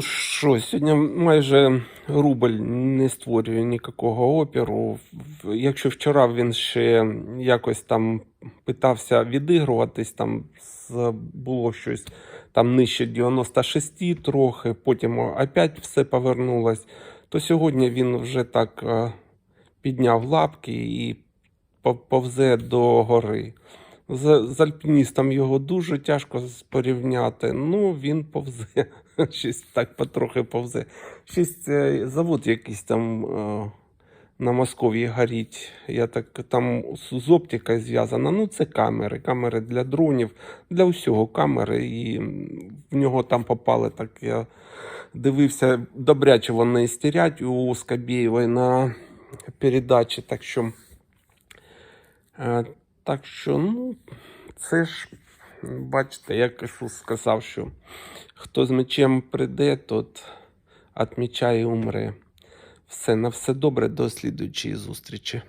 Ну що, сьогодні майже рубль не створює ніякого опіру. Якщо вчора він ще якось там питався відігруватись, там було щось там нижче 96 трохи, потім опять все повернулось, то сьогодні він вже так е, підняв лапки і повзе до гори. З, з альпіністом його дуже тяжко порівняти. Ну, він повзе. Щось так потрохи повзе. Щось е, завод якийсь там е, на Московії горіть. Я так там з, оптикою зв'язана. Ну, це камери. Камери для дронів, для усього камери. І в нього там попали так. Я дивився, добряче вони стірять у Скабєєвої на передачі. Так що. Так що, ну, це ж, бачите, як Ісус сказав, що хто з мечем прийде, тот відмічає, і умре. Все, на все добре, до слідуючої зустрічі.